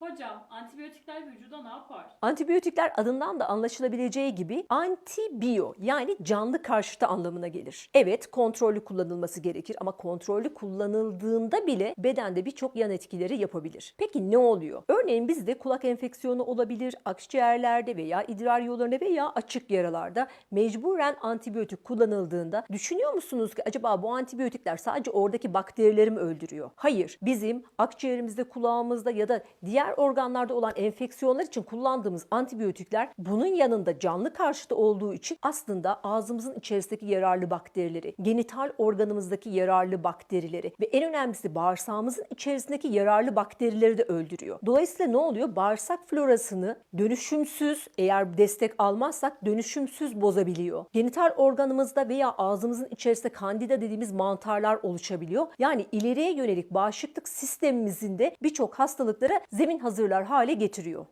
Hocam antibiyotikler vücuda ne yapar? Antibiyotikler adından da anlaşılabileceği gibi antibiyo yani canlı karşıtı anlamına gelir. Evet kontrollü kullanılması gerekir ama kontrollü kullanıldığında bile bedende birçok yan etkileri yapabilir. Peki ne oluyor? Örneğin bizde kulak enfeksiyonu olabilir, akciğerlerde veya idrar yollarında veya açık yaralarda mecburen antibiyotik kullanıldığında düşünüyor musunuz ki acaba bu antibiyotikler sadece oradaki bakterileri mi öldürüyor? Hayır. Bizim akciğerimizde, kulağımızda ya da diğer organlarda olan enfeksiyonlar için kullandığımız antibiyotikler bunun yanında canlı karşıtı olduğu için aslında ağzımızın içerisindeki yararlı bakterileri, genital organımızdaki yararlı bakterileri ve en önemlisi bağırsağımızın içerisindeki yararlı bakterileri de öldürüyor. Dolayısıyla ne oluyor? Bağırsak florasını dönüşümsüz eğer destek almazsak dönüşümsüz bozabiliyor. Genital organımızda veya ağzımızın içerisinde kandida dediğimiz mantarlar oluşabiliyor. Yani ileriye yönelik bağışıklık sistemimizin de birçok hastalıklara zemin hazırlar hale getiriyor.